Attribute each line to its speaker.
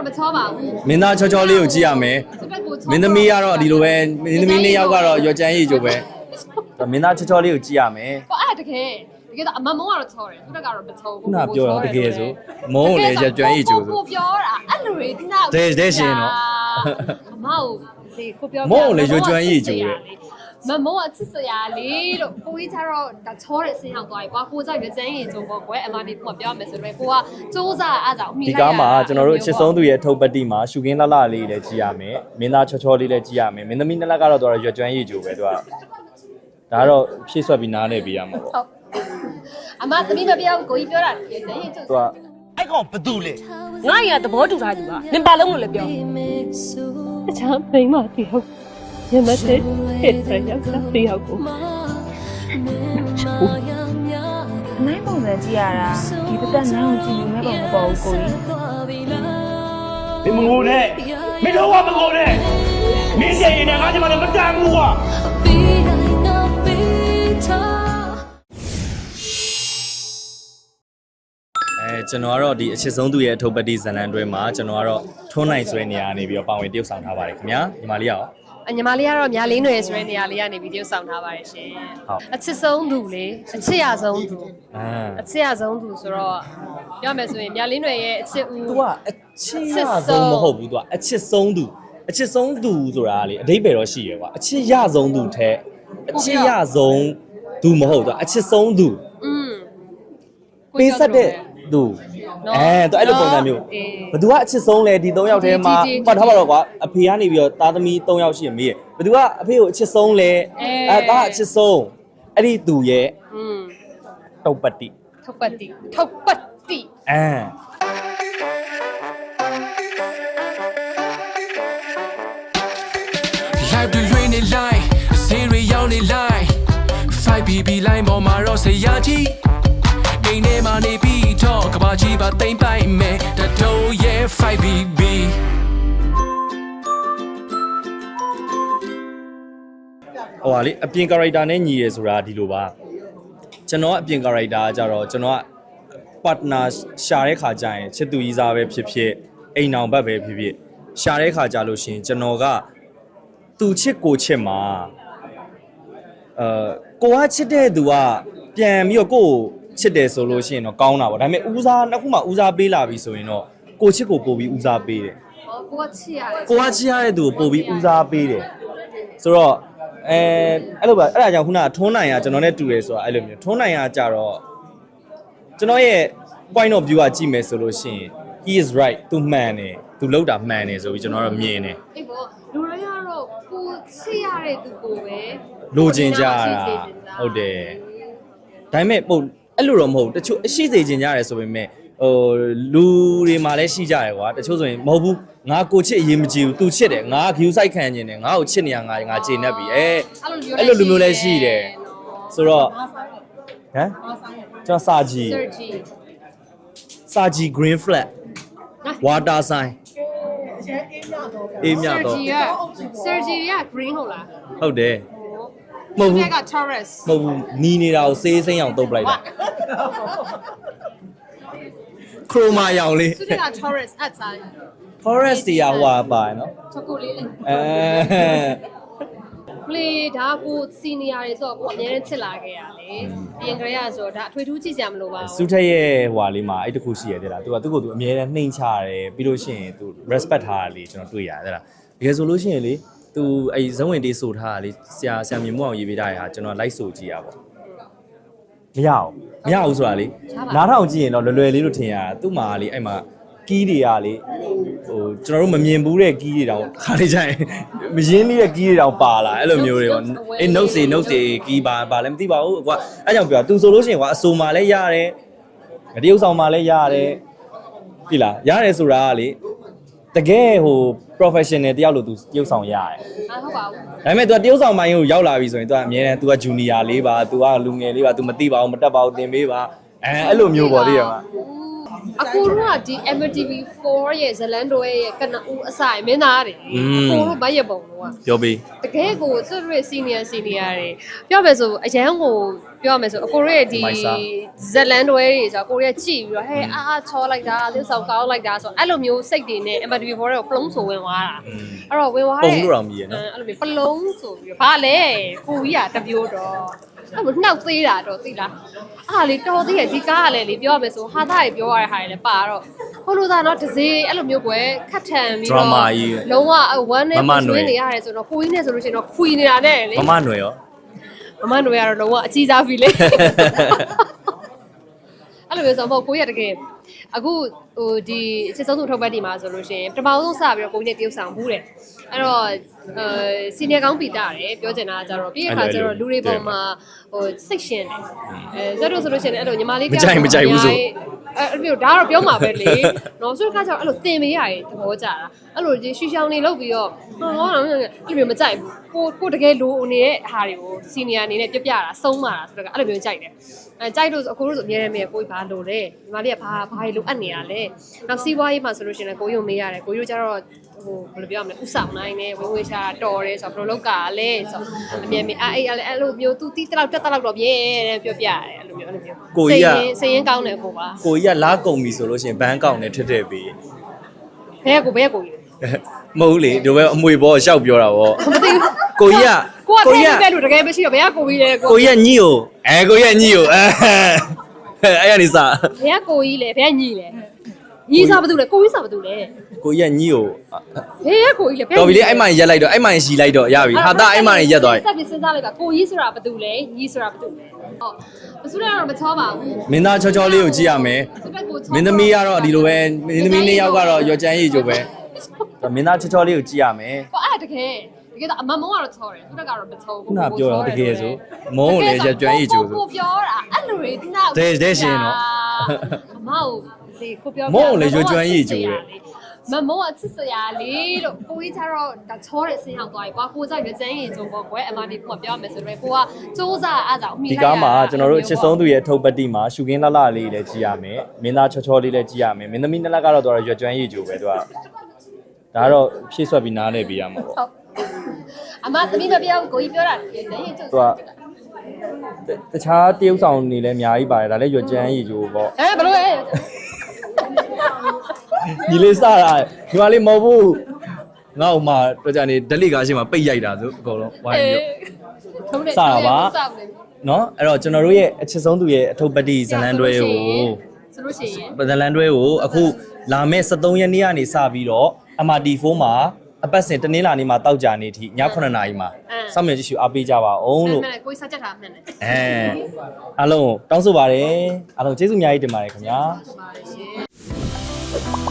Speaker 1: တော့မချောပါဘူး
Speaker 2: မင်းသားချောချောလေးကိုကြည့်ရမယ်
Speaker 1: စပက်ကိုချော
Speaker 2: မင်းသမီးကတော့ဒီလိုပဲမင်းသမီးနှစ်ယောက်ကတော့ရွက်ချမ်းရည်ကျိုးပဲမင်းသားချောချောလေးကိုကြည့်ရမယ်
Speaker 1: ဟောအဲ့တကယ်တကယ်တော့အမမုံကတော့ချောတယ်သူတက်ကတော့မချောဘူး
Speaker 2: ခုနပြောတော့တကယ်ဆိုမုံကိုလည်းရွက်ချမ်းရည်ကျိုးဆို
Speaker 1: ကိုပြောတာအဲ့လိုတွေဒီနာ
Speaker 2: တဲ့တဲ့ရှင်နော်
Speaker 1: အမကိုဒီကိုပြော
Speaker 2: မုံကိုလည်းရွက်ကျွမ်းရည်ကျိုးတယ်
Speaker 1: မမုံကအချစ်စရာလေးလို့ကိုကြီးကျတော့ဒါချောတဲ့အစင်းရောက်သွားပြီကွာကိုကြရွက်ချမ်းရည်ကျုံပေါ့ကွယ်အမဒီကပြောမယ်ဆိုတော့ကိုကစူးစားအားကြောင့်မိ
Speaker 2: ဒီ
Speaker 1: လိုက်
Speaker 2: ကားမှာကျွန်တော်တို့အချစ်ဆုံးသူရဲ့အထုပ်ပတ်တိမှာရှူကင်းလှလှလေးလည်းကြည့်ရမယ်မင်းသားချောချောလေးလည်းကြည့်ရမယ်မင်းသမီးနှစ်လက်ကတော့သူကရွက်ကျွမ်းရည်ကျိုးပဲသူကဒါကတော့ဖြည့်ဆွက်ပြီးနားလည်ပေးရမှာပေါ့
Speaker 1: ဟုတ်အမသမီးမပြောကိုကြီးပြောတာရွက်ချမ်းရည်ကျုံ
Speaker 2: သူက
Speaker 3: အဲ့ကောင်ဘသူလဲ
Speaker 4: ငါ့ရသဘောတူထားသူကနင်ပါလုံးလို့လည်းပြော
Speaker 5: အချမ်းမိန်မတယောက် ရမတဲ့ဟစ်ဖရယောက်တယောက်ကို
Speaker 6: နိုင်ပုံစံကြည့်ရတာဒီပတ်သက်နိုင်အောင်ကြည့်ယူမဲ့ပုံမပေါ်ဘူးကိုကြီး
Speaker 3: မင်းမငိုနဲ့မင်းတော့မငိုနဲ့မင်းရဲ့ရင်နဲ့ငါ့ကျမလည်းမတန်ဘူးကွာ
Speaker 2: ကျွန်တော်ကတော့ဒီအချစ်ဆုံးသူရဲ့အထုပ်ပတ်တိဇလန်တွဲမှာကျွန်တော်ကတော့ထွန်းနိုင်ဆွဲနေရနေပြီးတော့ပါဝင်တရုပ်ဆောင်ထားပါတယ်ခင်ဗျာညီမလေးရော
Speaker 1: အညီမလေးကတော့မြားလေးနွယ်ဆိုတဲ့နေရာလေးကနေဗီဒီယိုဆောင်ထားပါတယ်ရှင်
Speaker 2: ဟုတ်
Speaker 1: အချစ်ဆုံးသူလေအချစ်ရဆုံးသူ
Speaker 2: အာ
Speaker 1: အချစ်ရဆုံးသူဆိုတော့ပြောမယ်ဆိုရင်မြားလေးနွယ်ရဲ့အချစ်ဦး
Speaker 2: သူကအချစ်ရဆုံးမဟုတ်ဘူးသူကအချစ်ဆုံးသူအချစ်ဆုံးသူဆိုတာကလေအတိတ်ပဲတော့ရှိရကွာအချစ်ရဆုံးသူထဲအချစ်ရဆုံးသူမဟုတ်သူကအချစ်ဆုံးသူ
Speaker 1: อืม
Speaker 2: ပေးဆက်တဲ့ သူ
Speaker 1: နော်
Speaker 2: အဲသူအဲ့လိုပုံစံမျိုး
Speaker 1: အေး
Speaker 2: ဘသူကအချစ်ဆုံးလဲဒီ၃ယောက်ထဲမှာ
Speaker 1: ဒီဒီဒီ
Speaker 2: ပတ်ထားပါတော့ကွာအဖေကနေပြီးတော့သားသမီး၃ယောက်ရှိရမေးရဘသူကအဖေကိုအချစ်ဆုံးလဲ
Speaker 1: အဲ
Speaker 2: အဲသားအချစ်ဆုံးအဲ့ဒီသူရဲ့
Speaker 1: อืม
Speaker 2: တုတ်ပတ်တိ
Speaker 1: ထောက်ပတ်တိထောက်ပတ်တိ
Speaker 2: အဲ
Speaker 7: live တွေရွေးနေ line အစင်းတွေရောက်နေ line 5BB line ပေါ်မှာတော့ဆရာကြီး အိမ်ထဲမှာနေပြီးတော့ကဘာကြီးပါတိမ့်ပိုင်မယ်တတိုးရဲ့ 5BB
Speaker 2: ဟိုဟာလေအပြင် character နဲ့ညီရယ်ဆိုတာဒီလိုပါကျွန်တော်အပြင် character ကကြတော့ကျွန်တော်က partner ရှာတဲ့ခါကျရင်ချစ်သူကြီးစားပဲဖြစ်ဖြစ်အိမ်အောင်ဘက်ပဲဖြစ်ဖြစ်ရှာတဲ့ခါကြလို့ရှရင်ကျွန်တော်ကသူချစ်ကိုချစ်မှာအဲကိုကချစ်တဲ့သူကပြန်ပြီးတော့ကိုကို ချစ်တယ်ဆိုလို့ရှိရင်တော့ကောင်းတာပေါ့ဒါပေမဲ့ဦးစားနှစ်ခုမှဦးစားပေးလာပြီဆိုရင်တော့ကိုချစ်ကိုပို့ပြီးဦးစားပေးတယ်
Speaker 1: ဟောကိုကချစ်ရတယ်
Speaker 2: ကိုကချစ်ရတဲ့သူကိုပို့ပြီးဦးစားပေးတယ်ဆိုတော့အဲအဲ့လိုပါအဲ့ဒါကြောင့်ခုနကထွန်းနိုင်ကကျွန်တော်နဲ့တူတယ်ဆိုတာအဲ့လိုမျိုးထွန်းနိုင်ကကြတော့ကျွန်တော်ရဲ့ point of view ကကြည့်မယ်ဆိုလို့ရှိရင် he is right သူမှန်တယ်သူလောက်တာမှန်တယ်ဆိုပြီးကျွန်တော်တို့မြင်တယ်
Speaker 1: အေးပေါ့လူတွေကတော့ကိုချစ်ရတဲ့သူကိုပဲ
Speaker 2: လိုချင်ကြတာဟုတ်တယ်ဒါပေမဲ့ပုံ အဲ့လိုတော့မဟုတ်ဘူးတချို့အရှိစေချင်ကြရတယ်ဆိုပေမဲ့ဟိုလူတွေမှာလည်းရှိကြတယ်ကွာတချို့ဆိုရင်မဟုတ်ဘူးငါကိုချစ်အရင်မကြည့်ဘူးသူချစ်တယ်ငါက view site ခံနေတယ်ငါ့ကိုချစ်နေရငါငါကျေနပ်ပြီအဲအဲ့လိုလူမျိုးလည်းရှိတယ်ဆိုတော့ဟမ်ကျွန်တော်စာကြည့်
Speaker 1: Sergi
Speaker 2: စာကြည့် green flag water sign အေးမြတော့
Speaker 1: Sergi က Sergi က green ဟုတ်လား
Speaker 2: ဟုတ်တယ် မဟုတ်ဘူး
Speaker 1: က Taurus
Speaker 2: မဟုတ်ဘူးနီးနေတာကိုစေးစိမ့်အောင်တုပ်ပလိုက်တာခရိုမာရောင်လေး
Speaker 1: သူက Taurus အဆိုင်
Speaker 2: forest တွေကဟိုပါပါနော်
Speaker 1: ချောကိုလေး
Speaker 2: အဲ
Speaker 1: ပလေဒါကိုစီနီယာတွေဆိုတော့ကိုအများနဲ့ချစ်လာခဲ့ရလေအရင်ကလေးကဆိုတော့ဒါအထွေထူးကြည့်ကြမလို့ပါ
Speaker 2: စုထက်ရဲ့ဟိုဟာလေးမှာအဲ့တခုရှိရတယ်လားသူကသူ့ကိုသူအမြဲတမ်းနှိမ်ချတယ်ပြီးလို့ရှိရင်သူ respect ထားတာလေကျွန်တော်တွေ့ရတယ်လားတကယ်ဆိုလို့ရှိရင်လေ သူအဲ့ဇဝင်တေးဆိုထားတာလေဆရာဆရာမြင်မို့အောင်ရေးပေးတာရာကျွန်တော် like ဆိုကြည့်ရပါမရအောင်မရအောင်ဆိုတာလေနားထောင်ကြည့်ရင်တော့လွယ်လွယ်လေးလို့ထင်ရတာသူ့မှာလေအဲ့မှာကီးတွေကလေဟိုကျွန်တော်တို့မမြင်ဘူးတဲ့ကီးတွေတောင်ခါလေးကြရင်မရင်းလေးတဲ့ကီးတွေတောင်ပါလာအဲ့လိုမျိုးတွေပေါ့အေး note စီ note စီကီးပါပါလည်းမသိပါဘူးကွာအဲ့ကြောင့်ပြောသူဆိုလို့ရှိရင်ကွာအဆိုမှလည်းရတယ်ငတရုပ်ဆောင်မှလည်းရတယ်ပြီလားရတယ်ဆိုတာကလေတကယ်ဟို professional တယောက်လို့သူတရုပ်ဆောင်ရတယ်
Speaker 1: အာဟုတ်ပါဘူး
Speaker 2: ဒါပေမဲ့ तू တရုပ်ဆောင်ပိုင်းကိုရောက်လာပြီဆိုရင် तू အမြဲတမ်း तू က junior လေးပါ तू ကလူငယ်လေးပါ तू မသိပါဘူးမတက်ပါဘူးသင်ပေးပါအဲအဲ့လိုမျိုးပေါ့သိရမှာ
Speaker 1: အခုတော့ဒီ MTV4 ရဲ့ဇလန်တိုရဲ့ကနဦးအဆိုင်မင်းသားတွေအခုတို့ဘတ်ရပုံတော့
Speaker 2: ပြောပေး
Speaker 1: တကယ်ကိုသူတို့စီနီယာစီနီယာတွေပြောမယ်ဆိုအရန်ကို ပြောရမယ်ဆိုအကိုရဲ့ဒီ
Speaker 2: မိုက်စား
Speaker 1: ဇလန်တွဲတွေဆိုတော့ကိုရဲ့ကြည့်ပြီးတော့ဟဲ့အာချောလိုက်တာသစ္စာကောင်းလိုက်တာဆိုအဲ့လိုမျိုးစိတ်တွေနဲ့ MTV4 တွေကိုပလုံးဆိုဝင်သွားတာအဲ့တော့ဝင်သွားတဲ့
Speaker 2: ပုံလို့တော့မြည်ရနော်
Speaker 1: အဲ့လိုမျိုးပလုံးဆိုပြီးတော့ဘာလဲကိုကြီးကတပြိုးတော့အဲ့လိုနှောက်သေးတာတော့သိလားအားလေတော်သေးရဲ့ဒီကားကလည်းလေပြောရမယ်ဆိုဟာသားတွေပြောရတဲ့ဟာတွေလည်းပါတော့ဟုတ်လို့သားတော့တစ်စေးအဲ့လိုမျိုးကွယ်ခတ်ထန်ပြီးတော့
Speaker 2: Drama ကြီး
Speaker 1: လုံးဝဝမ်းနဲ့
Speaker 2: မမနွယ်
Speaker 1: နေရတယ်ဆိုတော့ကိုကြီးနဲ့ဆိုလို့ရှိရင်တော့ခွီနေတာနဲ့လေ
Speaker 2: မမຫນွယ်ရော
Speaker 1: မမတို့ရတော့လုံးဝအကြီးစားဖီလေအဲ့လိုမျိုးဆိုတော့ကိုကြီးကတကယ်အခုဟိုဒီအချစ်ဆုံးသူထုတ်ပတ်ဒီမှာဆိုလို့ရှိရင်ပထမဆုံးစပြီးတော့ကိုကြီးနဲ့တရုပ်ဆောင်ဘူးတယ်အဲ့တော့အဲစီနီယာကောင်းပီတာတယ်ပြောချင်တာကကြတော့ပြီးရခါကျတော့လူတွေပေါ်မှာဟိုစိတ်ရှင်းတယ်အဲဇက်တို့ဆိုလို့ရှိရင်အဲ့လိုညီမလေးက
Speaker 2: မကြိုက်မကြိုက်ဘူးဆို
Speaker 1: အဲ့အဲ့လိုဒါကတော့ပြောမှာပဲလေနော်ဆိုတော့ခါကျတော့အဲ့လိုတင်ပေးရရင်သဘောကျတာအဲ့လိုဒီရှူရှောင်းနေလောက်ပြီးတော့ဟောတော့အဲ့လိုမျိုးမကြိုက်ဘူးကိုကိုတကယ်လိုနေတဲ့ဟာတွေကိုစီနီယာအနေနဲ့ပြပြတာဆုံးမှာဆိုတော့အဲ့လိုမျိုးကြိုက်တယ် အဲကြိုက်လို့အခုလို့ဆိုအများနဲ့မေးကိုကြီးဘာလိုလဲညီမလေးကဘာဘာလိုအပ်နေရလဲနောက်စီးပွားရေးမှာဆိုလို့ရှိရင်ကိုကြီးကိုမေးရတယ်ကိုကြီးကျတော့ဟိုဘယ်လိုပြောရမလဲဥဆောင်နိုင်တယ်ဝင်းဝင်းရှာတော်တယ်ဆိုတော့ဘယ်လိုလုပ်ကလဲဆိုတော့အမြဲမြဲအဲ့အဲ့အဲ့လိုမျိုးသူတီးတလောက်တက်တလောက်တော့ပြဲတဲ့ပြောပြရတယ်အဲ့လိုမျိုးအဲ့လိုမျိုး
Speaker 2: ကိုကြီးက
Speaker 1: စိတ်ရင်းကောင်းတယ်ကိုပါ
Speaker 2: ကိုကြီးကလားကုန်ပြီဆိုလို့ရှိရင်ဘန်းကောက်နဲ့ထက်ထက်ပြီး
Speaker 1: ဘဲကိုဘဲကိုကြီး
Speaker 2: မဟုတ်လေဒီဘက်အမွေဘောရှောက်ပြောတာဗော
Speaker 1: မသိဘူး
Speaker 2: ကိုကြီးက
Speaker 1: ကိုက
Speaker 2: ကို
Speaker 1: ဘဲ
Speaker 2: ကြီးက
Speaker 1: ဘဲလို့တကယ်မရှိတော့ဘဲကိုကြီးလေကို
Speaker 2: ကိုကြီးကညိကိုအဲကိုကြီးကညိကိုအဲအဲ့ရနေစား
Speaker 1: ဘဲကိုကြီးလေဘဲညီလေညီစားဘာတူလဲကိုကြီးစားဘာတူလဲ
Speaker 2: ကိုကြီးကညိကို
Speaker 1: ဘဲကိုကြီးလေဘဲ
Speaker 2: တော်ပြီလေအဲ့မှရက်လိုက်တော့အဲ့မှရီလိုက်တော့ရပြီဟာတာအဲ့မှရက်သွားပြီ
Speaker 1: စက်ပြီးစဉ်းစားလိုက်ပါကိုကြီးဆိုတာဘာတူလဲညီဆိုတာဘာတူလဲဟုတ်မစူရတော့မချောပါဘူး
Speaker 2: မင်းသားချောချောလေးကိုကြည့်ရမယ်
Speaker 1: စပက်ကိုချော
Speaker 2: မင်းသမီးကတော့ဒီလိုပဲမင်းသမီးနှစ်ယောက်ကတော့ရော်ချမ်းရည်ကျိုးပဲမင်းသားချောချောလေးကိုကြည့်ရမယ်
Speaker 1: ဟောအဲ့တကယ် တကယ်တော့အမမုံကတော့ချောတယ်သူတက်ကတော့မချောဘူး
Speaker 2: ခုနပြောတော့တကယ်ဆိုမုံကိုလည်းကြွမ်းရည်ကျိုးဆို
Speaker 1: ကိုပြောတာအဲ့လိုတွေနောက်
Speaker 2: ဒဲဒဲရှင်နော်
Speaker 1: အမကိုလေကိုပြောပြ
Speaker 2: မုံကိုလည်းရွှေကျွမ်းရည်ကျိုးတယ်
Speaker 1: မမုံကချစ်စရာလေးလို့ကိုကြီးကျတော့ဒါချောတဲ့အစင်းရောက်သွားပြီကွာကိုကြိုက်တဲ့ကျန်းရည်ကျုံပေါ့ကွယ်အမဒီကပြောရမယ်ဆိုတော့ကိုကစူးစားအားကြောင့်အမိ
Speaker 2: ဒီ
Speaker 1: လိုက်
Speaker 2: ကားမှာကျွန်တော်တို့အချစ်ဆုံးသူရဲ့အထုပ်ပတ်တိမှာရှူကင်းလှလှလေးလည်းကြည့်ရမယ်မင်းသားချောချောလေးလည်းကြည့်ရမယ်မင်းသမီးနှစ်လက်ကတော့တော့ရွှေကျွမ်းရည်ကျိုးပဲသူကဒါကတော့ဖြည့်ဆွက်ပြီးနားလည်ပေးရမှာပေါ့
Speaker 1: ဟုတ် အမသမီးမပြောဘူးကိုကြီးပြောတာလည်းရင်ကျုပ်
Speaker 2: သူကတခြားတရုပ်ဆောင်နေလဲအများကြီးပါတယ်ဒါလည်းရွက်ကျန်းရေချိုးပေါ့
Speaker 1: အဲဘလို့လဲ
Speaker 2: ညီလေးစတာညီမလေးမဟုတ်ဘူးငါ့ဥမာတော့ကြာနေဓလိကားရှိမှပိတ်ရိုက်တာဆိုအကုန်လုံးဝိုင်းပြီးစတာပါနော်အဲ့တော့ကျွန်တော်တို့ရဲ့အချစ်ဆုံးသူရဲ့အထုပ်ပတိဇလန်တွဲကို
Speaker 1: ဆိုလို့ရှိရင်
Speaker 2: ဇလန်တွဲကိုအခုလာမယ့်23ရက်နေ့ကနေစပြီးတော့ MRT4 မှာ အပတ်စဉ်တနင်္လာနေ့မှာတောက်ကြနေထိည9:00နာရီမှာစောင့်မျှော်ကြည့်ရှုအားပေးကြပါအောင်လို့
Speaker 1: မှန်တယ်ကိုကြီးစားချက်တာမှန်တယ်
Speaker 2: အဲအားလုံးတောင်းဆိုပါတယ်အားလုံးကျေးဇူးအများကြီးတင်ပါတယ်ခင်ဗျာ
Speaker 1: ပါရှင်